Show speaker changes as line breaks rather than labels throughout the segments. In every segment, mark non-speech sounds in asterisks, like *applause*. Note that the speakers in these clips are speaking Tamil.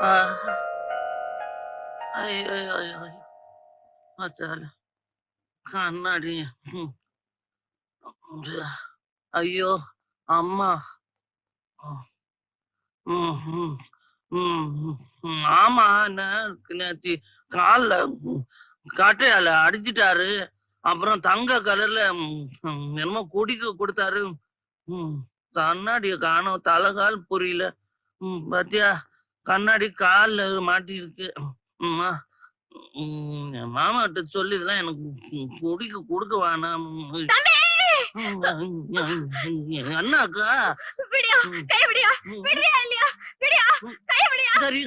ஆ. ஐயோ ஐயோ ஐயோ கண்ணாடி ஐயோ அம்மா ஆமா என்ன நேத்தி கால்ல கட்டையால அடிச்சிட்டாரு. அப்புறம் தங்க கலர்ல என்னமோ குடிக்க கொடுத்தாரு. கண்ணாடிய காணோம் தலைகால் புரியல. பாத்தியா? கண்ணாடி கால்ல மாட்டி இருக்கு ம், ஆ. ம், என் மாமா கிட்ட சொல்லி இதெல்லாம் எனக்கு குடிக்க கொடுக்க வேணாம். அண்ணாக்கா? சரி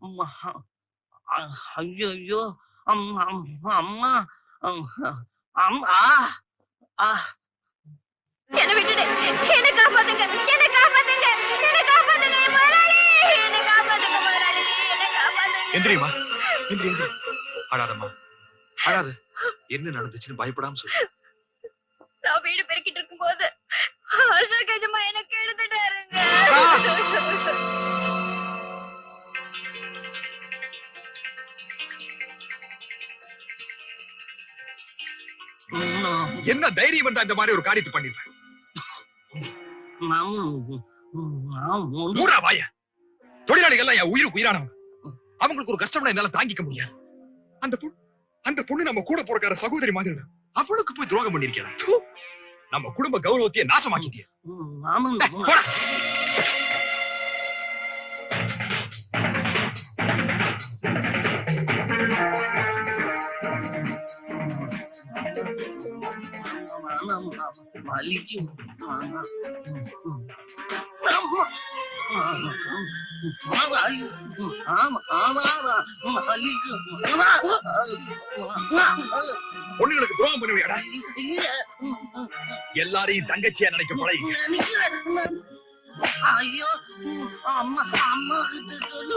அம்மா
ஐயோ
அம்மா, அம்மா,
என்ன விட்டுடு. என்ன காப்பாத்துங்க. என்ன காப்பாத்துங்க. என்ன காப்பாத்துங்க முதலாளி. என்ன காப்பாத்துங்க முதலாளி. என்ன காப்பாத்துங்க.
எந்திரிமா எந்திரி எந்திரி. அழாதம்மா. அழாத. என்ன நடந்துச்சுன்னு பயப்படாம சொல்லு.
நான் வீடு பெருக்கிட்டு இருக்கும்போது அசோக் எஜமா எனக்கு எழுதிட்டாருங்க
ம்,
என்ன தைரியம் வந்தா இந்த மாதிரி ஒரு காரியத்தை பண்ணிருப்பேன்
மாமா, ம், நான் ஒண்ணும்
மூடா வாய. தொழிலாளிகள் எல்லாம் என் உயிருக்கு உயிரானவங்க. அவங்களுக்கு ஒரு கஷ்டம்னா என்னால தாங்கிக்க முடியாது. அந்த பொண்ணு அந்த பொண்ணு நம்ம கூட பிறக்கிற சகோதரி மாதிரி அவளுக்கு போய் துரோகம் பண்ணிருக்கேன் நம்ம குடும்ப கௌரவத்தையே நாசமாக்கிட்டிய.
ம், மாமன்
போடா
வலிக்கும்
பொண்ணுங்களுக்கு துரோகம் பண்ணுவியாடா? எல்லாரையும் தங்கச்சியா நினைக்க பழகி.
ஐயோ அம்மா அம்மா கிட்ட சொல்லு.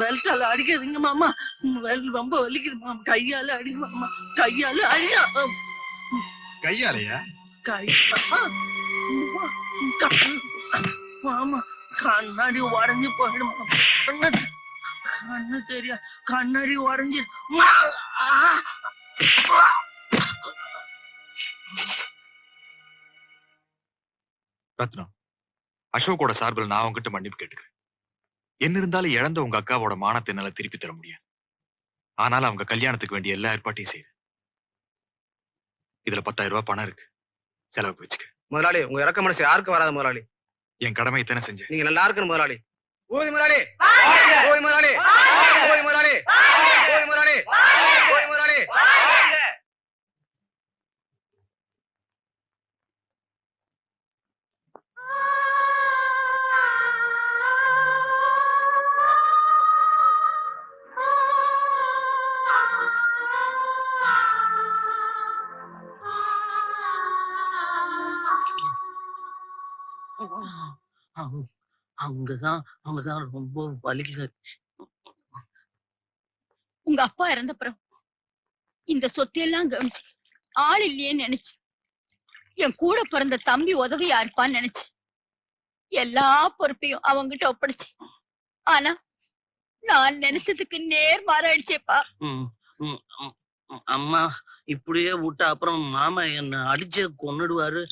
பெல்ட்டால அடிக்காதீங்க மாமா. வெல் ரொம்ப வலிக்குது மாமா. கையால அடி மாமா. கையால அடியா
கையாலையா?
கை மாமா கண்ணாடி உடஞ்சு போயிடும். கண்ணு கண்ணு தெரியா கண்ணாடி உடஞ்சு
ரத்னம் அசோக்கோட சார்பில் நான் உங்ககிட்ட மன்னிப்பு கேட்டுக்கிறேன். என்ன இருந்தாலும் இழந்த உங்க அக்காவோட மானத்தை என்னால திருப்பி தர முடியாது. ஆனாலும் அவங்க கல்யாணத்துக்கு வேண்டிய எல்லா ஏற்பாட்டையும் செய்யுது இதுல பத்தாயிரம் ரூபாய் பணம் இருக்கு. செலவுக்கு வச்சுக்க.
முதலாளி உங்க இறக்க மனசு யாருக்கு வராது முதலாளி?
என் கடமை இத்தனை செஞ்சேன்.
நீங்க நல்லா இருக்கணும் முதலாளி. ஓய் முதலாளி. ஓய் முதலாளி. ஓய் முதலாளி. ஓய் முதலாளி. ஓய் முதலாளி.
அவங்கதான் அவங்கதான் ரொம்ப வலிக்குது.
உங்க அப்பா இறந்தப்புறம் இந்த சொத்தையெல்லாம் கவனிச்சு ஆள் இல்லையேன்னு நினைச்சு. என் கூட பிறந்த தம்பி உதவியா இருப்பான்னு நினைச்சு. எல்லா பொறுப்பையும் அவங்கிட்ட ஒப்படைச்சு. ஆனா நான் நினைச்சதுக்கு நேர் மாறாயிடுச்சேப்பா.
அம்மா இப்படியே விட்டா அப்புறம் மாமா என்ன அடிச்சே கொன்னுடுவாரு.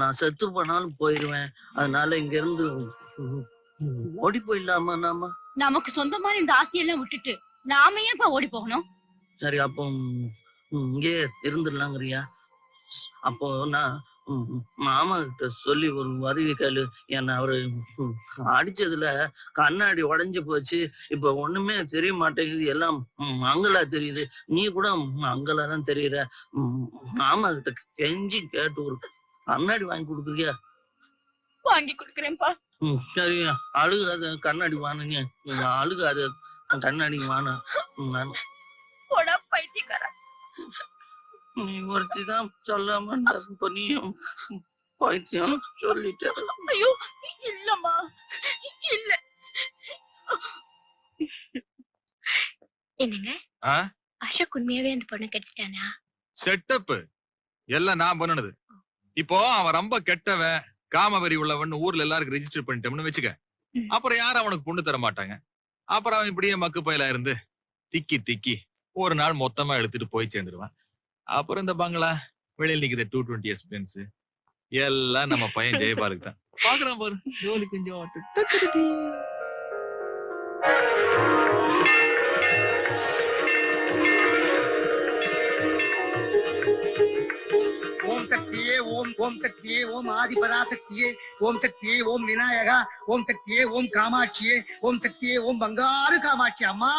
நான் செத்து போனாலும் போயிருவேன். அதனால இங்க இருந்து ஓடி போயிடலாமா நாம?
நமக்கு சொந்தமான இந்த ஆசையெல்லாம் விட்டுட்டு நாம ஏன்ப்பா ஓடி போகணும்?
சரி அப்போ இங்கே இருந்துடலாங்கிறியா? அப்போ நான் மாமா கிட்ட சொல்லி ஒரு உதவி கேளு. என்ன அவரு அடிச்சதுல கண்ணாடி உடைஞ்சு போச்சு. இப்ப ஒண்ணுமே தெரிய மாட்டேங்குது. எல்லாம் மங்களா தெரியுது. நீ கூட மங்களா தான் தெரியுற. மாமா கிட்ட கெஞ்சி கேட்டு ஒரு கண்ணாடி வாங்கி கொடுக்குறியா?
வாங்கி கொடுக்குறேன்ப்பா.
ம், சரி அழுகாத கண்ணாடி வானுங்க அழுகாத. கண்ணாடி வான நான் நீ ஒருத்தி தான் சொல்லாம இப்ப நீயும் பைத்தியம் சொல்லிட்ட
ஐயோ இல்லம்மா. இல்ல.
என்னங்க?
ஆ?
அசோக் உண்மையாவே அந்த பொண்ணை கெடுத்துட்டானா?
செட்டப் எல்லாம் நான் பண்ணுனது. இப்போ அவன் ரொம்ப கெட்டவன். காமவெறி உள்ளவன் ஊர்ல எல்லாருக்கும் ரெஜிஸ்டர் பண்ணிட்டோம்னு வச்சுக்க. அப்புறம் யாரும் அவனுக்கு பொண்ணு தர மாட்டாங்க. அப்புறம் அவன் இப்படியே மக்கு பயிலா இருந்து திக்கி திக்கி ஒரு நாள் மொத்தமா எடுத்துட்டு போய் சேர்ந்துருவான். அப்புறம் இந்த பங்களா வெளியில் நிக்குது டூ டுவெண்ட்டி எக்ஸ்பென்ஸ் எல்லாம் நம்ம பையன் ஜெயபாலுக்கு தான். பாக்குறான் பாரு. ஜோலி கொஞ்சம்
ஓம் சக்தியே ஓம் ஆதிபராசக்தியே ஓம் சக்தியே ஓம் விநாயகா ஓம் சக்தியே ஓம் காமாட்சியே ஓம் சக்தியே ஓம் பங்காறு காமாட்சி அம்மா.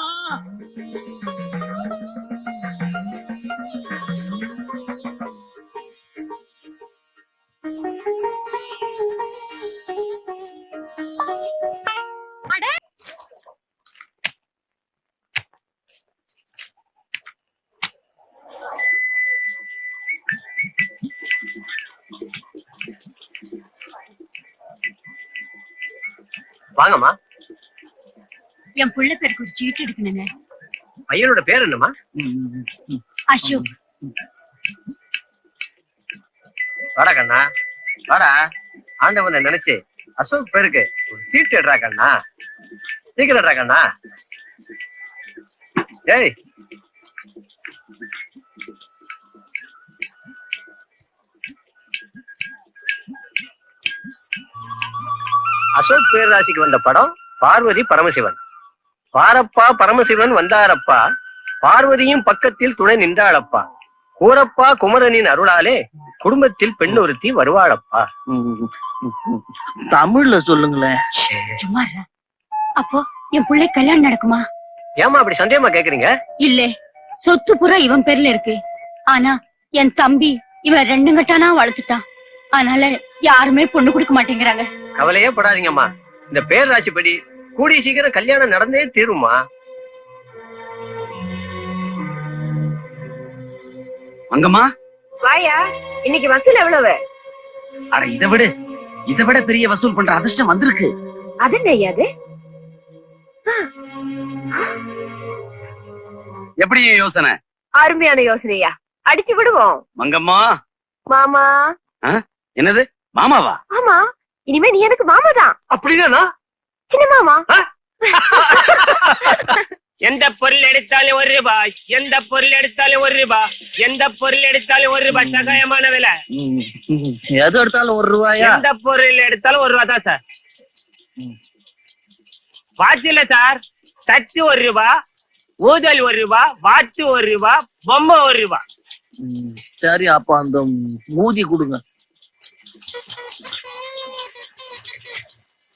வாங்கம்மா.
என் புள்ள பேருக்கு ஒரு சீட்டு எடுக்கணுங்க.
பையனோட பேர் என்னம்மா?
அசோக்.
வாடா கண்ணா. வாடா. ஆண்டவனை நினைச்சு அசோக் பேருக்கு ஒரு சீட் எடுறா கண்ணா. சீக்கிரம் எடுறா கண்ணா. ஏய். அசோக் பேரராசிக்கு வந்த படம் பார்வதி பரமசிவன். பாரப்பா பரமசிவன் வந்தாரப்பா. பார்வதியும் பக்கத்தில் துணை நின்றாளப்பா. கூரப்பா குமரனின் அருளாலே குடும்பத்தில் பெண் ஒருத்தி வருவாளப்பா.
தமிழ்ல சொல்லுங்களேன்.
சும்மா. அப்போ என் புள்ளை கல்யாணம் நடக்குமா?
ஏமா அப்படி சந்தேகமா கேக்குறீங்க?
இல்ல. சொத்து புறா இவன் பேர்ல இருக்கு. ஆனா என் தம்பி இவன் ரெண்டு கட்டானா வளர்த்துட்டான். அதனால யாருமே பொண்ணு கொடுக்க மாட்டேங்கிறாங்க.
கவலையே படாதீங்கம்மா. இந்த பேரராசிப்படி கூடிய சீக்கிரம் கல்யாணம் நடந்தே தீருமா
மங்கம்மா
வாயா இன்னைக்கு வசூல் எவ்வளவு?
அட இதை விட. இதை விட பெரிய வசூல் பண்ற அதிர்ஷ்டம் வந்திருக்கு.
அது என்னையாது
எப்படி யோசனை?
அருமையான யோசனையா அடிச்சு விடுவோம்.
மங்கம்மா.
மாமா.
என்னது? மாமாவா?
ஆமா. இனிமே நீ எனக்கு மாமா தான்.
அப்படின்னா
சின்ன மாமா. *laughs*
எந்த பொருள் எடுத்தாலும் ஒரு ரூபாய் எந்த பொருள் எடுத்தாலும் ஒரு ரூபாய் எந்த பொருள் எடுத்தாலும் ஒரு ரூபாய் சகாயமான விலை.
எது எடுத்தாலும் ஒரு ரூபாயா?
எந்த பொருள் எடுத்தாலும் ஒரு ரூபாய் தான் சார். வாட்ச் இல்ல சார் தச்சு ஒரு ரூபாய் ஊதல் ஒரு ரூபாய் வாட்ச் ஒரு ரூபாய் பொம்மை ஒரு ரூபாய்
ம், சரி அப்ப அந்த மூதி கொடுங்க.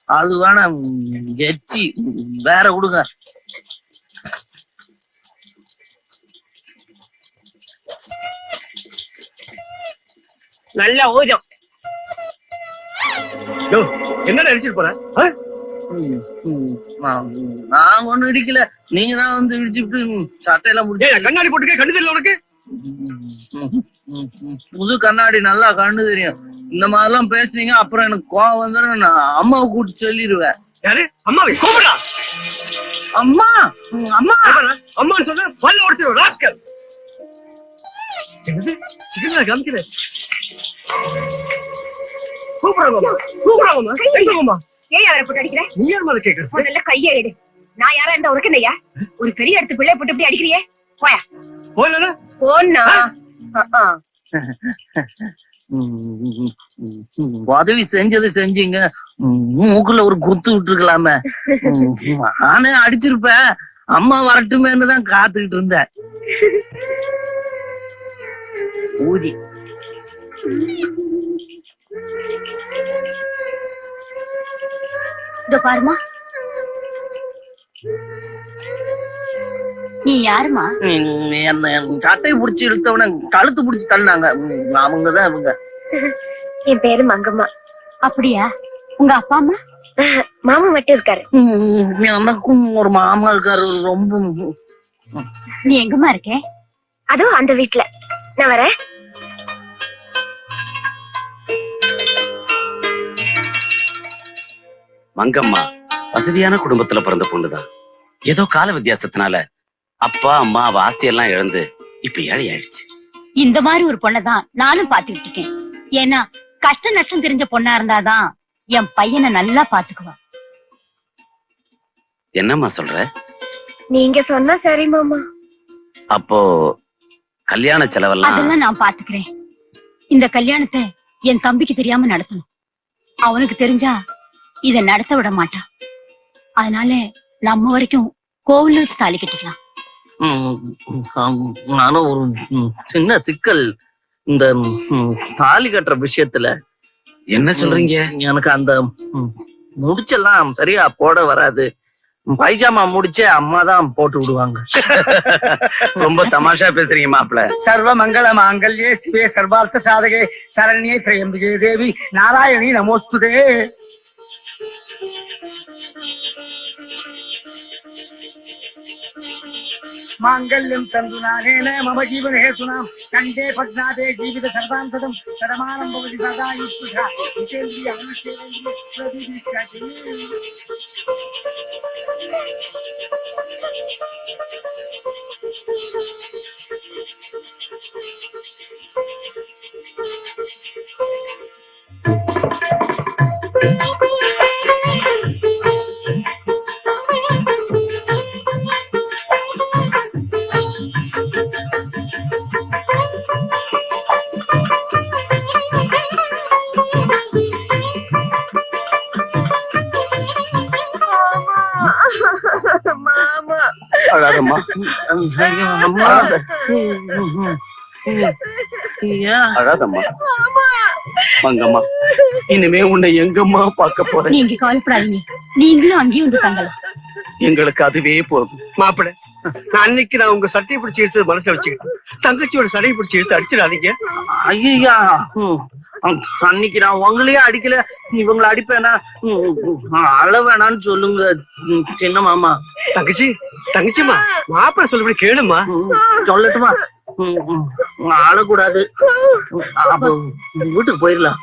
அது வேணாம் ம், எச்சி வேற கொடுங்க.
நல்ல ஊஜம்.
என்ன நினைச்சிட்டு போற.
நான் நான் ஒண்ணும் இடிக்கல. நீங்க தான் வந்து இடிச்சுட்டு சட்டையெல்லாம் முடிச்சு
கண்ணாடி போட்டுக்க கண்ணு தெரியல உனக்கு?
புது கண்ணாடி நல்லா கண்ணு தெரியும். இந்த மாதிரிலாம் பேசுனீங்க அப்புறம் எனக்கு கோவம் வந்துடும் நான் அம்மாவை கூட்டி சொல்லிடுவேன்.
யாரு? அம்மாவை கூப்பிடா
அம்மா! அம்மா!
அம்மான்னு சொன்ன பல்ல உடச்சு ராஸ்கல். என்னது? சிக்கன் காமிக்கிறேன் கூப்பிடாங்கம்மா கூப்பிடாங்கம்மா எங்கம்மா
ஏன் அவரை போட்டு அடிக்கிற?
நீ யார் மாதிரி கேக்குற?
முதல்ல கையை எடு நான் யாரா இருந்தா உனக்கு என்னய்யா? ஒரு பெரிய இடத்து பிள்ளை போட்டு இப்படி அடிக்கிறியே?
போயில
போன்னா *laughs*
உதவி செஞ்சது செஞ்சீங்க. மூக்குல ஒரு குத்து விட்டுருக்கலாமே. நானே அடிச்சிருப்ப அம்மா வரட்டுமேன்னு தான் காத்துக்கிட்டு இருந்தேன். ஊதி.
இதோ பாருமா நீ யாருமா?
என்ன சட்டையை புடிச்சு இழுத்தவன கழுத்து புடிச்சு தள்ளினாங்க. அவங்கதான் இவங்க.
என் பேரு மங்கம்மா.
அப்படியா? உங்க அப்பா அம்மா?
மாமா மட்டும் இருக்காரு.
எனக்கும் ஒரு மாமா இருக்காரு. ரொம்ப
நீ எங்கம்மா இருக்க?
அதுவும் அந்த வீட்ல. நான் வரேன்.
மங்கம்மா வசதியான குடும்பத்துல பிறந்த பொண்ணுதான். ஏதோ கால வித்தியாசத்தினால அப்பா அம்மா அவ ஆஸ்தியெல்லாம் இழந்து இப்ப ஏழை ஆயிடுச்சு.
இந்த மாதிரி ஒரு பொண்ணதான் நானும் பாத்துக்கிட்டு இருக்கேன். ஏன்னா கஷ்ட நஷ்டம் தெரிஞ்ச பொண்ணா இருந்தாதான் என் பையனை நல்லா பாத்துக்குவான்
என்னம்மா சொல்ற?
நீங்க சொன்னா சரி மாமா.
அப்போ கல்யாண செலவெல்லாம்
அதெல்லாம் நான் பாத்துக்கிறேன் இந்த கல்யாணத்தை என் தம்பிக்கு தெரியாம நடத்தணும். அவனுக்கு தெரிஞ்சா இத நடத்த விட மாட்டான். அதனால நம்ம வரைக்கும் கோவில்ல வச்சு தாலி கட்டிக்கலாம்
நானும் ஒரு சின்ன சிக்கல் இந்த தாலி கட்டுற விஷயத்துல.
என்ன சொல்றீங்க?
எனக்கு அந்த முடிச்செல்லாம் சரியா போட வராது. பைஜாமா முடிச்சே அம்மா தான் போட்டு விடுவாங்க. *laughs*
ரொம்ப தமாஷா பேசுறீங்க மாப்பிள
சர்வ மங்கள மாங்கல்யே சிவே சர்வார்த்த சாதகே சரண்யே திரையம்பிகே தேவி நாராயணி நமோஸ்துதே. மாங்கல்யம் தந்து நானேன மம ஜீவன ஹேதுனாம் கண்டே பத்நாதே ஜீவித சர்வாம் சதம் சதமானம் பவதி சதா யுஷ்டுஷா விசேந்திரிய அனுஷேந்திரிய பிரதிதிஷ்டாதி.
மாமா
அழாதம்மா. மங்கம்மா. இனிமே உன்னை எங்கம்மா பார்க்க போறேன்?
நீங்க கவலைப்படாதீங்க. நீங்களும் அங்கேயும் வந்து தங்கலாம்.
எங்களுக்கு அதுவே போதும்.
மாப்பிள அன்னைக்கு நான் உங்க சட்டையை பிடிச்சி இழுத்து மனசை வச்சுக்கிட்டேன். தங்கச்சியோட சடையை பிடிச்சி இழுத்து அடிச்சிடாதீங்க.
ஐயா அன்னைக்கு நான் உங்களையே அடிக்கல. இவங்களை அடிப்பேனா? ம், ம், அழ வேணான்னு சொல்லுங்க சின்ன மாமா.
தங்கச்சி தங்கச்சிமா மாப்பிள்ள சொல்லபடி கேளுமா
சொல்லட்டுமா? ஆளக்கூடாது அப்போ வீட்டுக்கு போயிடலாம்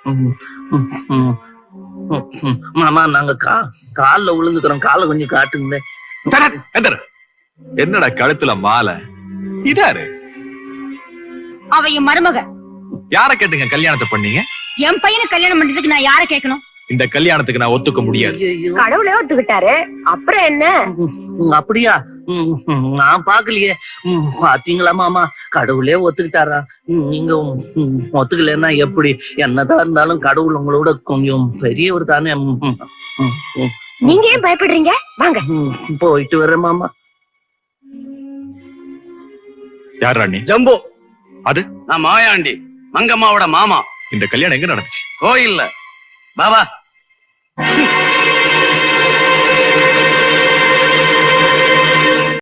Mm-hmm. மாமா நாங்க கா கால்ல விழுந்துக்கிறோம் காலை கொஞ்சம்
எந்திர. என்னடா கழுத்துல மாலை? இதாரு.
அவ என் மருமக.
யார கேட்டுங்க கல்யாணத்தை பண்ணீங்க?
என் பையனை கல்யாணம் பண்றதுக்கு நான் யார கேட்கணும்?
இந்த கல்யாணத்துக்கு நான் ஒத்துக்க முடியாது.
கடவுளே ஒத்துக்கிட்டாரு. அப்புறம் என்ன?
அப்படியா? நான் பாக்கலையே. பாத்தீங்களா மாமா? கடவுளே ஒத்துக்கிட்டாரா? நீங்க ஒத்துக்கலைன்னா எப்படி? என்னதான் இருந்தாலும் கடவுள் உங்களோட கொஞ்சம் பெரியவர் தானே.
நீங்க ஏன் பயப்படுறீங்க? வாங்க.
போயிட்டு வரேன் மாமா.
யார் ராணி
ஜம்பு. நான் மாயாண்டி மங்கம்மாவோட மாமா.
இந்த கல்யாணம் எங்க நடந்துச்சு?
கோயில்ல. பாபா